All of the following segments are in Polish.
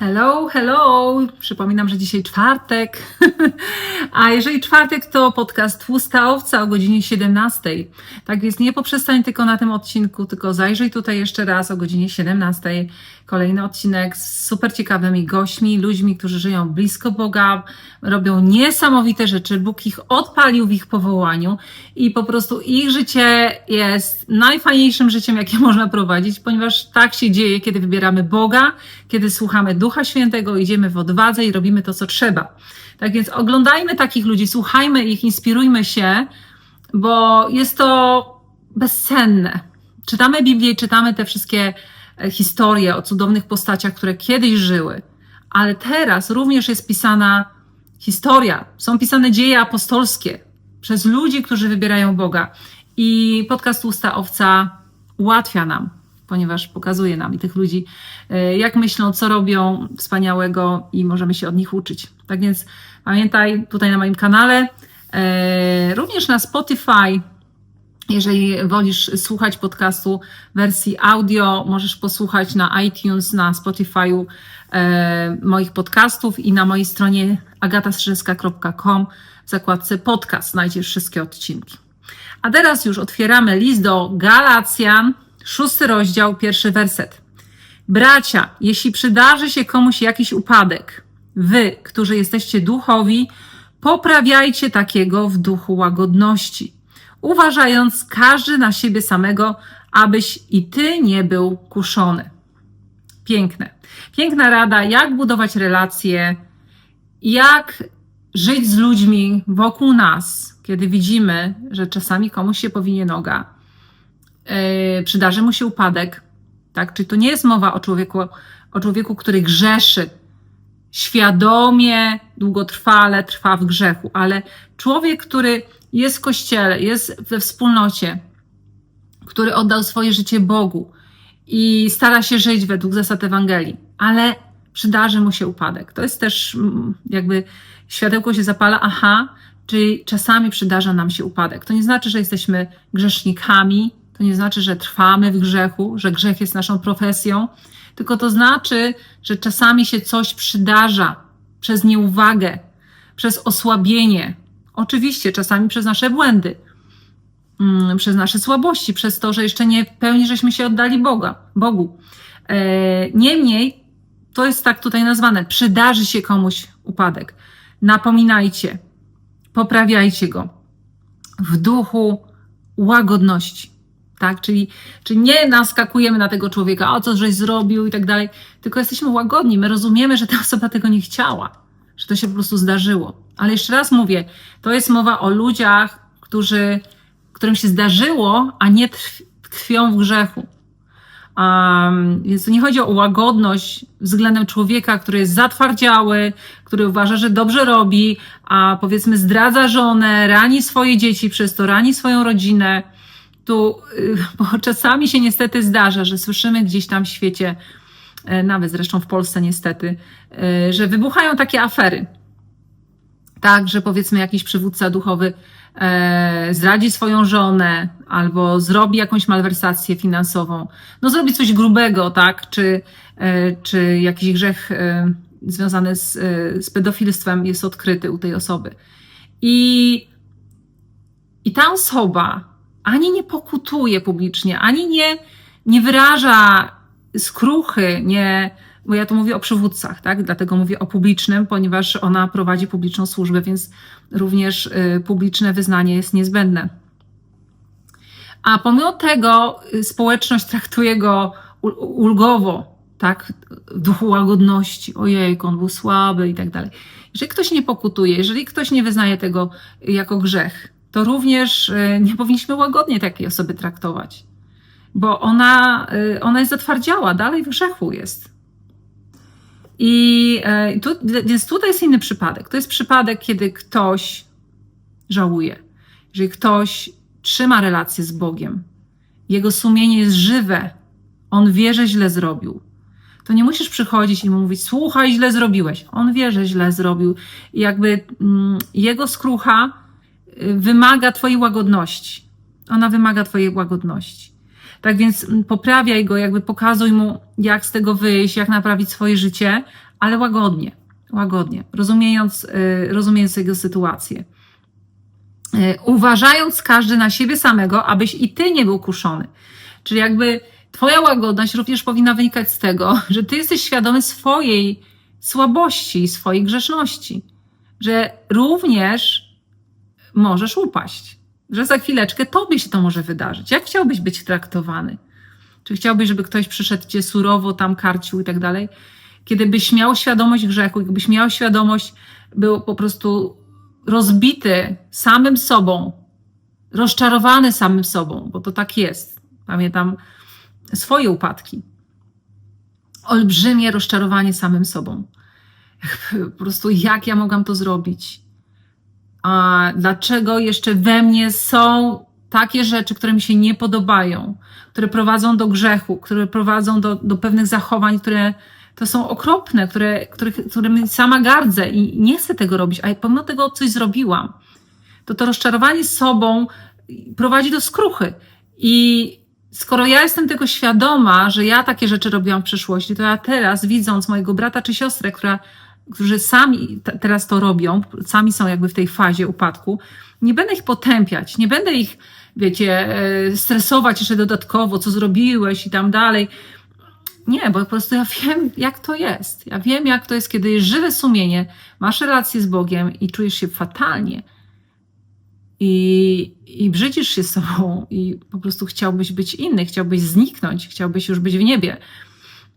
Hello, hello! Przypominam, że dzisiaj czwartek. A jeżeli czwartek, to podcast Tłusta Owca o godzinie 17. Tak więc nie poprzestań tylko na tym odcinku, tylko zajrzyj tutaj jeszcze raz o godzinie 17. Kolejny odcinek z super ciekawymi gośćmi, ludźmi, którzy żyją blisko Boga, robią niesamowite rzeczy. Bóg ich odpalił w ich powołaniu i po prostu ich życie jest najfajniejszym życiem, jakie można prowadzić, ponieważ tak się dzieje, kiedy wybieramy Boga, kiedy słuchamy Ducha Świętego, idziemy w odwadze i robimy to, co trzeba. Tak więc oglądajmy takich ludzi, słuchajmy ich, inspirujmy się, bo jest to bezcenne. Czytamy Biblię, czytamy te wszystkie e, historie o cudownych postaciach, które kiedyś żyły, ale teraz również jest pisana historia, są pisane dzieje apostolskie przez ludzi, którzy wybierają Boga. I podcast Usta Owca ułatwia nam, ponieważ pokazuje nam i tych ludzi, e, jak myślą, co robią wspaniałego i możemy się od nich uczyć. Tak więc pamiętaj tutaj na moim kanale, e, również na Spotify, jeżeli wolisz słuchać podcastu w wersji audio, możesz posłuchać na iTunes, na Spotify'u e, moich podcastów i na mojej stronie agatastrzeska.com w zakładce podcast znajdziesz wszystkie odcinki. A teraz już otwieramy list do Galacjan, szósty rozdział, pierwszy werset. Bracia, jeśli przydarzy się komuś jakiś upadek, wy, którzy jesteście duchowi, poprawiajcie takiego w duchu łagodności, uważając każdy na siebie samego, abyś i ty nie był kuszony. Piękne. Piękna rada, jak budować relacje, jak żyć z ludźmi wokół nas, kiedy widzimy, że czasami komuś się powinie noga, przydarzy mu się upadek, tak? Czyli to nie jest mowa o człowieku, o człowieku, który grzeszy, świadomie, długotrwale trwa w grzechu, ale człowiek, który jest w kościele, jest we wspólnocie, który oddał swoje życie Bogu i stara się żyć według zasad Ewangelii, ale przydarzy mu się upadek. To jest też mm, jakby światełko się zapala, aha, czyli czasami przydarza nam się upadek. To nie znaczy, że jesteśmy grzesznikami, to nie znaczy, że trwamy w grzechu, że grzech jest naszą profesją, tylko to znaczy, że czasami się coś przydarza przez nieuwagę, przez osłabienie. Oczywiście, czasami przez nasze błędy, mm, przez nasze słabości, przez to, że jeszcze nie w pełni żeśmy się oddali Boga, Bogu. E, niemniej, to jest tak tutaj nazwane, przydarzy się komuś upadek. Napominajcie, poprawiajcie go w duchu łagodności. Tak? Czyli, czyli nie naskakujemy na tego człowieka, o co żeś zrobił i tak dalej, tylko jesteśmy łagodni. My rozumiemy, że ta osoba tego nie chciała, że to się po prostu zdarzyło. Ale jeszcze raz mówię, to jest mowa o ludziach, którzy, którym się zdarzyło, a nie tkwią w grzechu. Um, więc nie chodzi o łagodność względem człowieka, który jest zatwardziały, który uważa, że dobrze robi, a powiedzmy zdradza żonę, rani swoje dzieci przez to, rani swoją rodzinę. Y, bo czasami się niestety zdarza, że słyszymy gdzieś tam w świecie, e, nawet zresztą w Polsce niestety, e, że wybuchają takie afery. Tak, że powiedzmy jakiś przywódca duchowy e, zdradzi swoją żonę albo zrobi jakąś malwersację finansową, no zrobi coś grubego, tak, czy, czy jakiś grzech związany z, z pedofilstwem jest odkryty u tej osoby. I, i ta osoba ani nie pokutuje publicznie, ani nie, nie wyraża skruchy, nie, bo ja tu mówię o przywódcach, tak? Dlatego mówię o publicznym, ponieważ ona prowadzi publiczną służbę, więc również y, publiczne wyznanie jest niezbędne. A pomimo tego y, społeczność traktuje go ulgowo, tak? W duchu łagodności. Ojej, on był słaby i tak dalej. Jeżeli ktoś nie pokutuje, jeżeli ktoś nie wyznaje tego jako grzech, to również y, nie powinniśmy łagodnie takiej osoby traktować, bo ona, ona jest zatwardziała, dalej w grzechu jest. I e, tu, więc tutaj jest inny przypadek. To jest przypadek, kiedy ktoś żałuje. Jeżeli ktoś trzyma relację z Bogiem, jego sumienie jest żywe, on wie, że źle zrobił. To nie musisz przychodzić i mu mówić, słuchaj, źle zrobiłeś. On wie, że źle zrobił. I jakby mm, jego skrucha y, wymaga Twojej łagodności. Ona wymaga Twojej łagodności. Tak więc poprawiaj go, jakby pokazuj mu, jak z tego wyjść, jak naprawić swoje życie, ale łagodnie, łagodnie, rozumiejąc, y, rozumiejąc jego sytuację. Y, Uważając każdy na siebie samego, abyś i ty nie był kuszony. Czyli jakby twoja łagodność również powinna wynikać z tego, że ty jesteś świadomy swojej słabości, swojej grzeszności, że również możesz upaść, że za chwileczkę tobie się to może wydarzyć. Jak chciałbyś być traktowany? Czy chciałbyś, żeby ktoś przyszedł cię surowo tam karcił i tak dalej? Kiedy byś miał świadomość grzechu, jakbyś miał świadomość, był po prostu rozbity samym sobą, rozczarowany samym sobą, bo to tak jest. Pamiętam swoje upadki. Olbrzymie rozczarowanie samym sobą. Po prostu jak ja mogłam to zrobić? A dlaczego jeszcze we mnie są takie rzeczy, które mi się nie podobają, które prowadzą do grzechu, które prowadzą do, do pewnych zachowań, które to są okropne, które, których, którymi sama gardzę i nie chcę tego robić, a pomimo tego coś zrobiłam. To to rozczarowanie sobą prowadzi do skruchy. I skoro ja jestem tego świadoma, że ja takie rzeczy robiłam w przeszłości, to ja teraz, widząc mojego brata czy siostrę, która, którzy sami teraz to robią, sami są jakby w tej fazie upadku, nie będę ich potępiać, nie będę ich, wiecie, e, stresować jeszcze dodatkowo, co zrobiłeś i tam dalej. Nie, bo po prostu ja wiem, jak to jest. Ja wiem, jak to jest, kiedy jest żywe sumienie, masz relację z Bogiem i czujesz się fatalnie i, i brzydzisz się sobą i po prostu chciałbyś być inny, chciałbyś zniknąć, chciałbyś już być w niebie.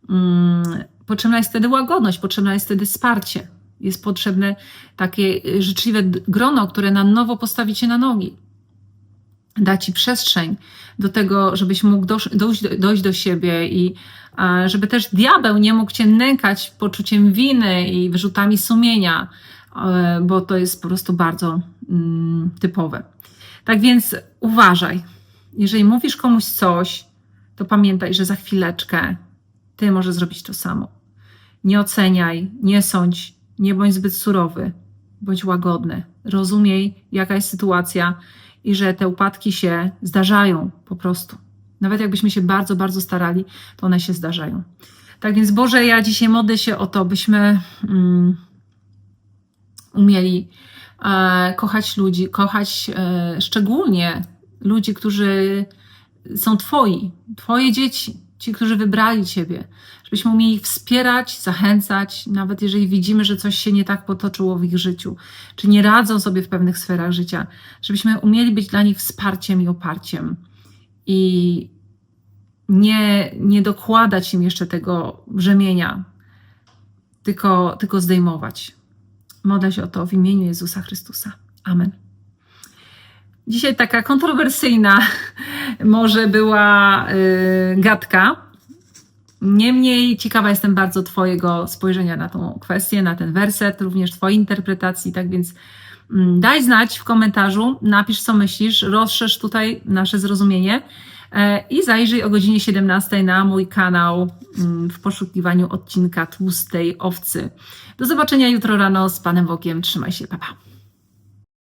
Mm, Potrzebna jest wtedy łagodność, potrzebna jest wtedy wsparcie. Jest potrzebne takie życzliwe d- grono, które na nowo postawi cię na nogi. Da ci przestrzeń do tego, żebyś mógł dojść, do- dojść do siebie i a, żeby też diabeł nie mógł cię nękać poczuciem winy i wyrzutami sumienia, e, bo to jest po prostu bardzo mm, typowe. Tak więc uważaj. Jeżeli mówisz komuś coś, to pamiętaj, że za chwileczkę ty możesz zrobić to samo. Nie oceniaj, nie sądź, nie bądź zbyt surowy, bądź łagodny. Rozumiej, jaka jest sytuacja i że te upadki się zdarzają po prostu. Nawet jakbyśmy się bardzo, bardzo starali, to one się zdarzają. Tak więc, Boże, ja dzisiaj modlę się o to, byśmy mm, umieli e, kochać ludzi, kochać e, szczególnie ludzi, którzy są Twoi, Twoje dzieci, ci, którzy wybrali Ciebie, żebyśmy umieli ich wspierać, zachęcać, nawet jeżeli widzimy, że coś się nie tak potoczyło w ich życiu, czy nie radzą sobie w pewnych sferach życia, żebyśmy umieli być dla nich wsparciem i oparciem i nie, nie dokładać im jeszcze tego brzemienia, tylko, tylko zdejmować. Modlę się o to w imieniu Jezusa Chrystusa. Amen. Dzisiaj taka kontrowersyjna może była y, gadka. Niemniej ciekawa jestem bardzo Twojego spojrzenia na tą kwestię, na ten werset, również Twojej interpretacji. Tak więc mm, daj znać w komentarzu, napisz co myślisz, rozszerz tutaj nasze zrozumienie e, i zajrzyj o godzinie 17 na mój kanał mm, w poszukiwaniu odcinka Tłustej Owcy. Do zobaczenia jutro rano z Panem Bogiem. Trzymaj się, papa. Pa.